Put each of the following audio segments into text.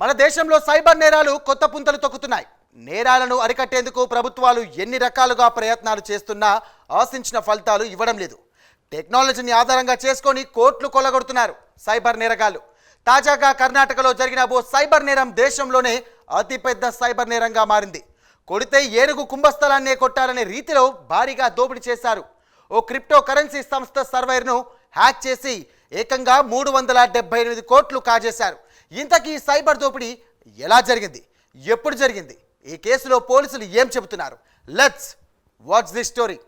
మన దేశంలో సైబర్ నేరాలు కొత్త పుంతలు తొక్కుతున్నాయి. నేరాలను అరికట్టేందుకు ప్రభుత్వాలు ఎన్ని రకాలుగా ప్రయత్నాలు చేస్తున్నా ఆశించిన ఫలితాలు ఇవ్వడం లేదు. టెక్నాలజీని ఆధారంగా చేసుకొని కోట్లు కొల్లగొడుతున్నారు సైబర్ నేరగాళ్ళు. తాజాగా కర్ణాటకలో జరిగిన ఓ సైబర్ నేరం దేశంలోనే అతిపెద్ద సైబర్ నేరంగా మారింది. కొడితే ఏనుగు కుంభస్థలాన్నే కొట్టాలనే రీతిలో భారీగా దోపిడీ చేశారు. ఓ క్రిప్టో కరెన్సీ సంస్థ సర్వర్ను హ్యాక్ చేసి ఏకంగా మూడు వందల డెబ్బై ఎనిమిది కోట్లు కాజేశారు. ఇంతకీ సైబర్ దోపిడీ ఎలా జరిగింది? ఎప్పుడు జరిగింది? ఈ కేసులో పోలీసులు ఏం చెబుతున్నారు? Let's what's the story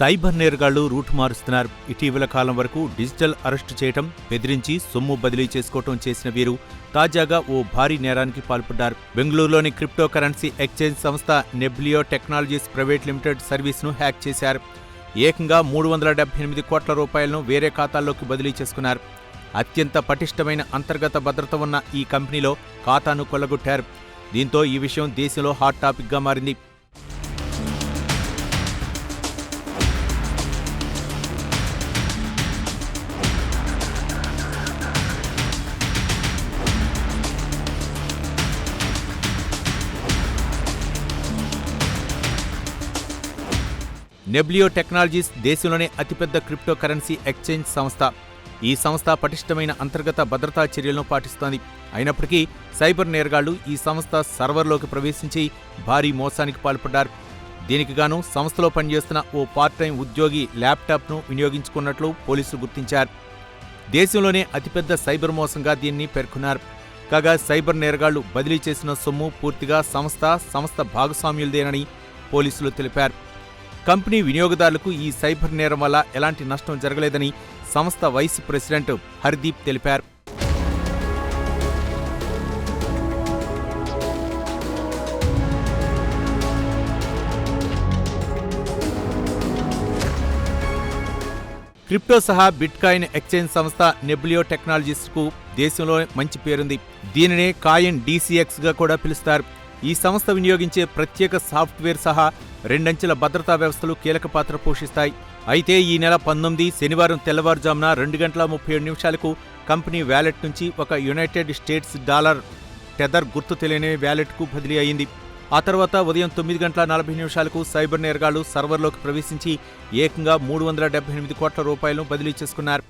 cyber నేరగాళ్ళు route మారుస్తున్నారు. ఇటీవల కాలం వరకు డిజిటల్ అరెస్టు చేయటం బెదిరించి సొమ్ము బదిలీ చేసుకోవటం చేసిన వీరు తాజాగా ఓ భారీ నేరానికి పాల్పడ్డారు. బెంగళూరులోని క్రిప్టో కరెన్సీ ఎక్స్చేంజ్ సంస్థ నెబ్లియో టెక్నాలజీస్ ప్రైవేట్ లిమిటెడ్ సర్వీస్ను హ్యాక్ చేశారు. ఏకంగా మూడు వందల డెబ్బై ఎనిమిది కోట్ల రూపాయలను వేరే ఖాతాల్లోకి బదిలీ చేసుకున్నారు. అత్యంత పటిష్టమైన అంతర్గత భద్రత ఉన్న ఈ కంపెనీలో ఖాతాను కొల్లగొట్టారు. దీంతో ఈ విషయం దేశంలో హాట్ టాపిక్గా మారింది. నెబ్లియో టెక్నాలజీస్ దేశంలోనే అతిపెద్ద క్రిప్టో కరెన్సీ ఎక్స్చేంజ్ సంస్థ. ఈ సంస్థ పటిష్టమైన అంతర్గత భద్రతా చర్యలను పాటిస్తోంది. అయినప్పటికీ సైబర్ నేరగాళ్ళు ఈ సంస్థ సర్వర్లోకి ప్రవేశించి భారీ మోసానికి పాల్పడ్డారు. దీనికి గాను సంస్థలో పనిచేస్తున్న ఓ పార్ట్ టైం ఉద్యోగి ల్యాప్టాప్ను వినియోగించుకున్నట్లు పోలీసులు గుర్తించారు. దేశంలోనే అతిపెద్ద సైబర్ మోసంగా దీన్ని పేర్కొన్నారు. కాగా సైబర్ నేరగాళ్ళు బదిలీ చేసిన సొమ్ము పూర్తిగా సంస్థ సంస్థ భాగస్వామ్యులదేనని పోలీసులు తెలిపారు. కంపెనీ వినియోగదారులకు ఈ సైబర్ నేరం వల్ల ఎలాంటి నష్టం జరగలేదని సంస్థ వైస్ ప్రెసిడెంట్ హర్దీప్ తెలిపారు. క్రిప్టో సహా బిట్కాయిన్ ఎక్స్చేంజ్ సంస్థ నెబ్లియో టెక్నాలజీస్కు దేశంలో మంచి పేరుంది. దీనినే కాయిన్ డీసీఎక్స్గా కూడా పిలుస్తారు. ఈ సంస్థ వినియోగించే ప్రత్యేక సాఫ్ట్వేర్ సహా రెండంచెల భద్రతా వ్యవస్థలు కీలక పాత్ర పోషిస్తాయి. అయితే ఈ నెల పంతొమ్మిది శనివారం తెల్లవారుజామున రెండు గంటల ముప్పై ఏడు నిమిషాలకు కంపెనీ వ్యాలెట్ నుంచి ఒక యునైటెడ్ స్టేట్స్ డాలర్ టెదర్ గుర్తు తెలియని వ్యాలెట్కు బదిలీ అయింది. ఆ తర్వాత ఉదయం తొమ్మిది గంటల నలభై నిమిషాలకు సైబర్ నేరగాళ్ళు సర్వర్లోకి ప్రవేశించి ఏకంగా మూడు వందల డెబ్బై ఎనిమిది కోట్ల రూపాయలను బదిలీ చేసుకున్నారు.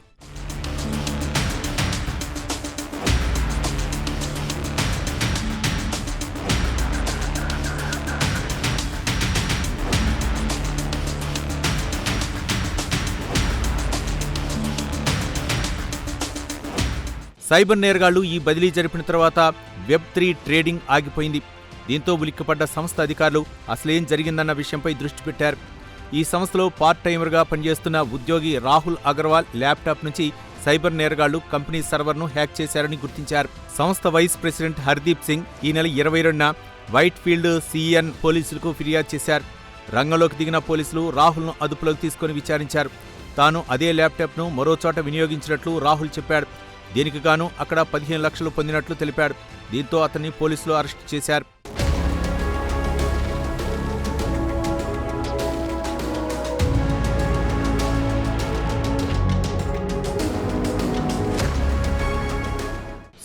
సైబర్ నేరగాళ్ళు ఈ బదిలీ జరిపిన తర్వాత వెబ్ త్రీ ట్రేడింగ్ ఆగిపోయింది. దీంతో ఉలిక్కిపడ్డ సంస్థ అధికారులు అసలేం జరిగిందన్న విషయంపై దృష్టి పెట్టారు. ఈ సంస్థలో పార్ట్ టైమర్గా పనిచేస్తున్న ఉద్యోగి రాహుల్ అగర్వాల్ ల్యాప్టాప్ నుంచి సైబర్ నేరగాళ్ళు కంపెనీ సర్వర్ను హ్యాక్ చేశారని గుర్తించారు. సంస్థ వైస్ ప్రెసిడెంట్ హర్దీప్ సింగ్ ఈ నెల ఇరవై రెండున వైట్ ఫీల్డ్ సిఎన్ పోలీసులకు ఫిర్యాదు చేశారు. రంగంలోకి దిగిన పోలీసులు రాహుల్ను అదుపులోకి తీసుకుని విచారించారు. తాను అదే ల్యాప్టాప్ను మరోచోట వినియోగించినట్లు రాహుల్ చెప్పాడు. దీనికి గాను అక్కడ పదిహేను లక్షలు పొందినట్లు తెలిపాడు. దీంతో అతన్ని పోలీసులు అరెస్టు చేశారు.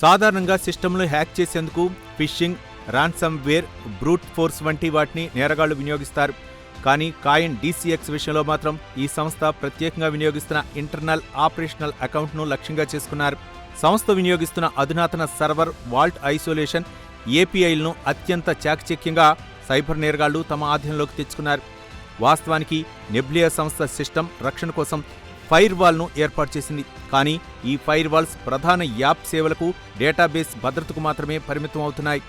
సాధారణంగా సిస్టమ్ను హ్యాక్ చేసేందుకు phishing ransomware brute force వంటి వాటిని నేరగాళ్ళు వినియోగిస్తారు. కానీ కాయిన్ డీసీఎక్స్ విషయంలో మాత్రం ఈ సంస్థ ప్రత్యేకంగా వినియోగిస్తున్న ఇంటర్నల్ ఆపరేషనల్ అకౌంట్ను లక్ష్యంగా చేసుకున్నారు. సంస్థ వినియోగిస్తున్న అధునాతన సర్వర్ వాల్ట్ ఐసోలేషన్ ఏపీఐలను అత్యంత చాకచక్యంగా సైబర్ నేరగాళ్ళు తమ ఆధీనంలోకి తెచ్చుకున్నారు. వాస్తవానికి నెబ్లియా సంస్థ సిస్టమ్ రక్షణ కోసం ఫైర్ వాల్ను ఏర్పాటు చేసింది. కానీ ఈ ఫైర్ వాల్స్ ప్రధాన యాప్ సేవలకు డేటాబేస్ భద్రతకు మాత్రమే పరిమితం అవుతున్నాయి.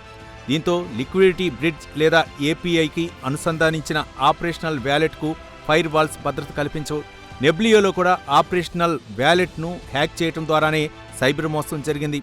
దీంతో లిక్విడిటీ బ్రిడ్జ్ లేదా ఏపీఐకి అనుసంధానించిన ఆపరేషనల్ వ్యాలెట్కు ఫైర్ వాల్స్ భద్రత కల్పించవు నెబ్లియోలో కూడా ఆపరేషనల్ వ్యాలెట్ను హ్యాక్ చేయడం ద్వారానే సైబర్ మోసం జరిగింది.